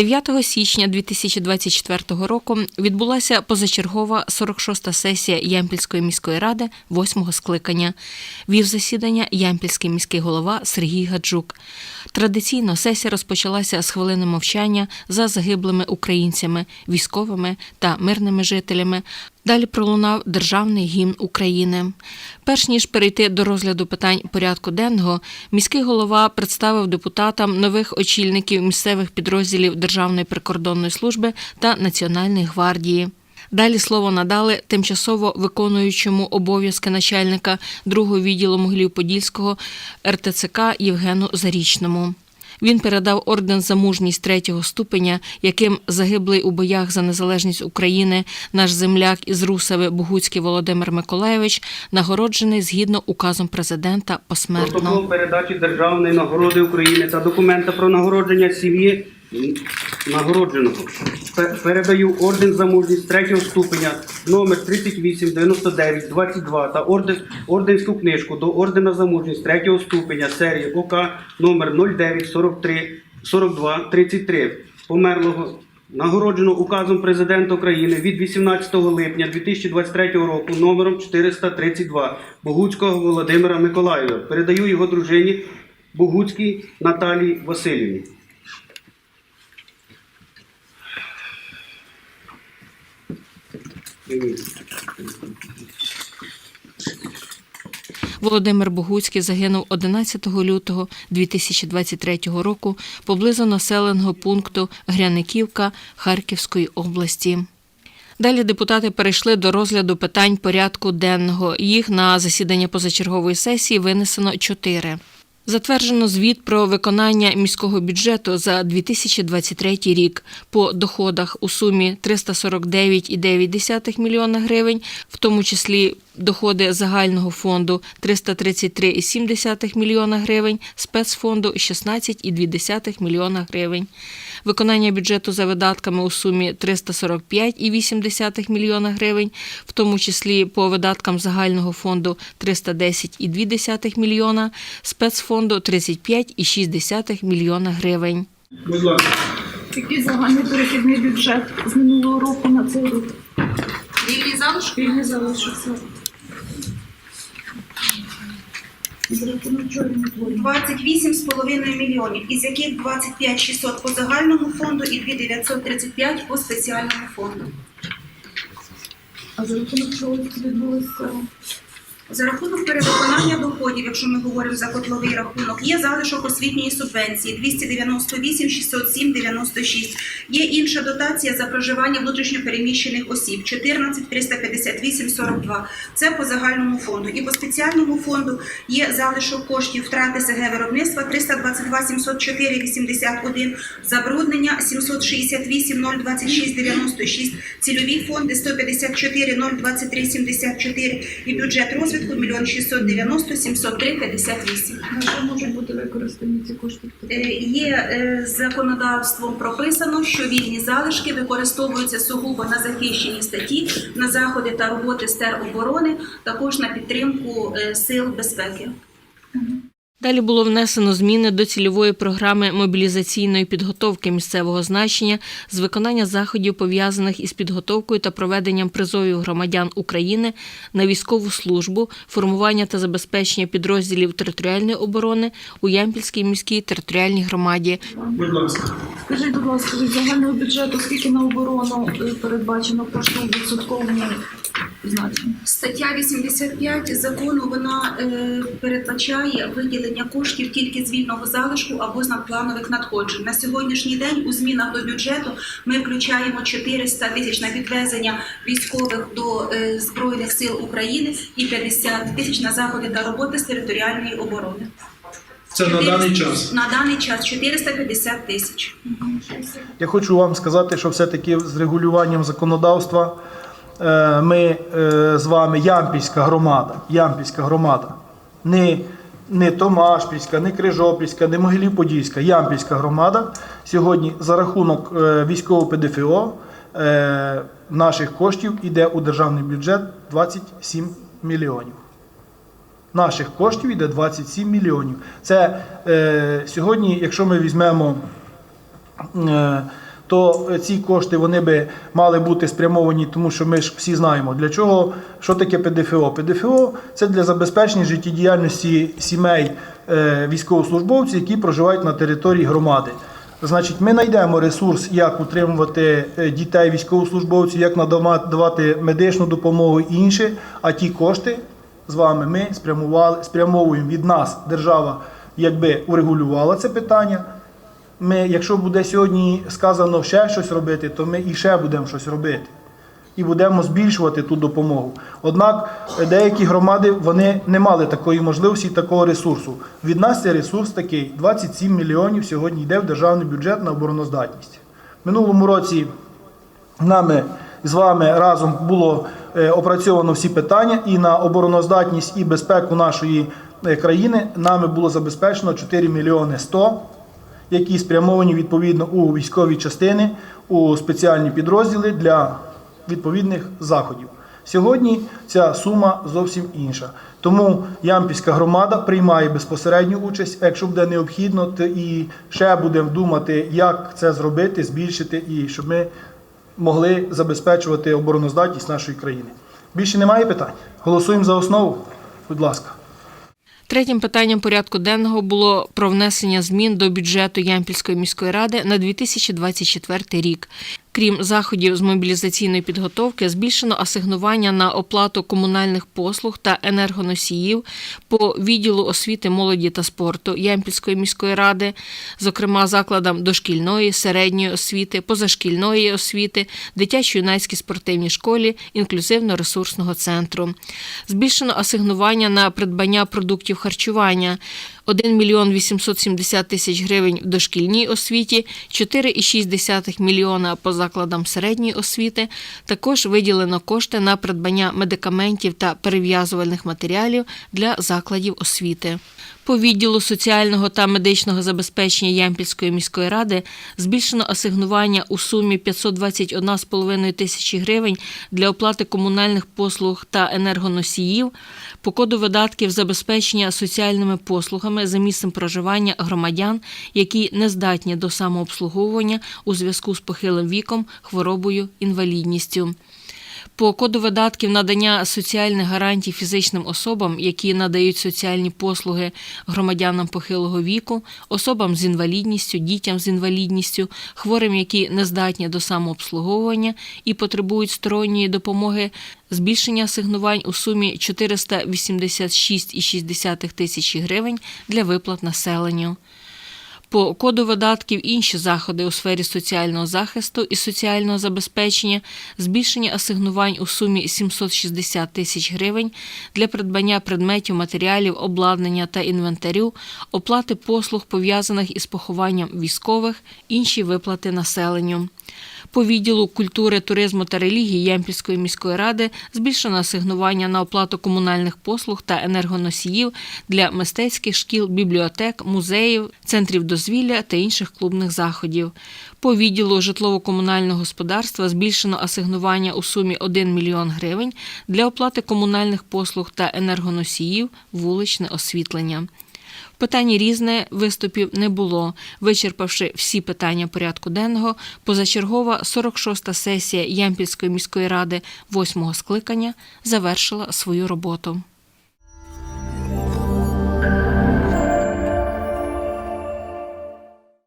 9 січня 2024 року відбулася позачергова 46-та сесія Ямпільської міської ради 8-го скликання. Вів засідання Ямпільський міський голова Сергій Гаджук. Традиційно сесія розпочалася з хвилини мовчання за загиблими українцями, військовими та мирними жителями. Далі пролунав державний гімн України. Перш ніж перейти до розгляду питань порядку денного, міський голова представив депутатам нових очільників місцевих підрозділів Державної прикордонної служби та Національної гвардії. Далі слово надали тимчасово виконуючому обов'язки начальника другого відділу Могилів-Подільського РТЦК Євгену Зарічному. Він передав орден за мужність третього ступеня, яким загиблий у боях за незалежність України наш земляк із Русави Богуцький Володимир Миколаєвич, нагороджений згідно указом президента посмертно. Протокол передачі Державної нагороди України та документа про нагородження сім'ї нагородженого. Передаю орден за мужність третього ступеня номер 38 99 22 та орден, орденську книжку до ордена за мужність третього ступеня серії ОК номер 09 43 42 33 померлого Нагороджено указом президента України від 18 липня 2023 року номером 432 Богуцького Володимира Миколаєва. Передаю його дружині Богуцькій Наталії Васильівні. Володимир Богуцький загинув 11 лютого 2023 року поблизу населеного пункту Гряниківка Харківської області. Далі депутати перейшли до розгляду питань порядку денного. Їх на засідання позачергової сесії винесено чотири. Затверджено звіт про виконання міського бюджету за 2023 рік по доходах у сумі 349,9 мільйона гривень, в тому числі доходи загального фонду 333,7 мільйона гривень, спецфонду 16,2 мільйона гривень. Виконання бюджету за видатками у сумі 345,8 мільйона гривень, в тому числі по видаткам загального фонду 310,2 мільйона, спецфонду 35,6 мільйона гривень. Будь ласка. Який загальний перехідний бюджет з минулого року на цей рік? Вільний залишок? Вільний залишився. За рахунок чого 28,5 мільйонів, із яких 25 600 по загальному фонду і 2 935 по спеціальному фонду. А за рахунок чого відбулося? За рахунок перевиконання доходів, якщо ми говоримо за котловий рахунок, є залишок освітньої субвенції 298 607 96. Є інша дотація за проживання внутрішньопереміщених осіб 14 358 42. Це по загальному фонду. І по спеціальному фонду є залишок коштів втрати СГ виробництва 322 704 81, забруднення 768 026 96, цільові фонди 154 023 74 і бюджет розвитку 1 690 703 58. На що можуть бути використані ці кошти? Е, Є е, законодавством прописано, що вільні залишки використовуються сугубо на захищені статті, на заходи та роботи з тероборони, також на підтримку е, сил безпеки. Далі було внесено зміни до цільової програми мобілізаційної підготовки місцевого значення з виконання заходів, пов'язаних із підготовкою та проведенням призовів громадян України на військову службу, формування та забезпечення підрозділів територіальної оборони у Ямпільській міській територіальній громаді. Будь ласка. Скажіть, будь ласка, від загального бюджету скільки на оборону е, передбачено коштів відсотковому? Стаття 85 закону вона е, передбачає виділення коштів тільки з вільного залишку або з надпланових надходжень. На сьогоднішній день у змінах до бюджету ми включаємо 400 тисяч на підвезення військових до е, збройних сил України і 50 тисяч на заходи та роботи з територіальної оборони. Це на даний час. На даний час 450 тисяч. Я хочу вам сказати, що все-таки з регулюванням законодавства ми е, з вами Ямпільська громада, Ямпільська громада, не, не Томашпільська, не Крижопільська, не Могилів-Подільська, Ямпільська громада сьогодні за рахунок е, військового ПДФО е, наших коштів йде у державний бюджет 27 мільйонів. Наших коштів йде 27 мільйонів. Це е, сьогодні, якщо ми візьмемо е, то ці кошти вони би мали бути спрямовані, тому що ми ж всі знаємо, для чого, що таке ПДФО. ПДФО це для забезпечення життєдіяльності сімей е, військовослужбовців, які проживають на території громади. Значить, ми знайдемо ресурс, як утримувати е, дітей військовослужбовців, як надава- давати медичну допомогу і інше. А ті кошти з вами ми спрямували, спрямовуємо від нас. Держава якби урегулювала це питання. Ми, якщо буде сьогодні сказано ще щось робити, то ми і ще будемо щось робити. І будемо збільшувати ту допомогу. Однак е, деякі громади вони не мали такої можливості, такого ресурсу. Від нас цей ресурс такий: 27 мільйонів сьогодні йде в державний бюджет на обороноздатність. Минулому році нами з вами разом було е, опрацьовано всі питання, і на обороноздатність і безпеку нашої е, країни нами було забезпечено 4 мільйони 100, які спрямовані відповідно у військові частини, у спеціальні підрозділи для відповідних заходів. Сьогодні ця сума зовсім інша. Тому Ямпільська громада приймає безпосередню участь. Якщо буде необхідно, то і ще будемо думати, як це зробити, збільшити, і щоб ми могли забезпечувати обороноздатність нашої країни. Більше немає питань. Голосуємо за основу. Будь ласка. Третім питанням порядку денного було про внесення змін до бюджету Ямпільської міської ради на 2024 рік. Крім заходів з мобілізаційної підготовки, збільшено асигнування на оплату комунальних послуг та енергоносіїв по відділу освіти, молоді та спорту Ямпільської міської ради, зокрема закладам дошкільної, середньої освіти, позашкільної освіти, дитячо-юнацькій спортивній школі, інклюзивно-ресурсного центру. Збільшено асигнування на придбання продуктів харчування. 1 мільйон 870 тисяч гривень в дошкільній освіті, 4,6 мільйона по закладам середньої освіти. Також виділено кошти на придбання медикаментів та перев'язувальних матеріалів для закладів освіти. По відділу соціального та медичного забезпечення Ямпільської міської ради збільшено асигнування у сумі 521,5 тисячі гривень для оплати комунальних послуг та енергоносіїв по коду видатків забезпечення соціальними послугами за місцем проживання громадян, які не здатні до самообслуговування у зв'язку з похилим віком, хворобою, інвалідністю. По коду видатків надання соціальних гарантій фізичним особам, які надають соціальні послуги громадянам похилого віку, особам з інвалідністю, дітям з інвалідністю, хворим, які не здатні до самообслуговування і потребують сторонньої допомоги, збільшення асигнувань у сумі 486,6 тисячі гривень для виплат населенню. По коду видатків інші заходи у сфері соціального захисту і соціального забезпечення, збільшення асигнувань у сумі 760 тисяч гривень для придбання предметів, матеріалів, обладнання та інвентарю, оплати послуг, пов'язаних із похованням військових, інші виплати населенню. По відділу культури, туризму та релігії Ямпільської міської ради збільшено асигнування на оплату комунальних послуг та енергоносіїв для мистецьких шкіл, бібліотек, музеїв, центрів дозвілля та інших клубних заходів. По відділу житлово-комунального господарства збільшено асигнування у сумі 1 мільйон гривень для оплати комунальних послуг та енергоносіїв, вуличне освітлення. В питанні різне виступів не було. Вичерпавши всі питання порядку денного, позачергова 46-та сесія Ямпільської міської ради 8-го скликання завершила свою роботу.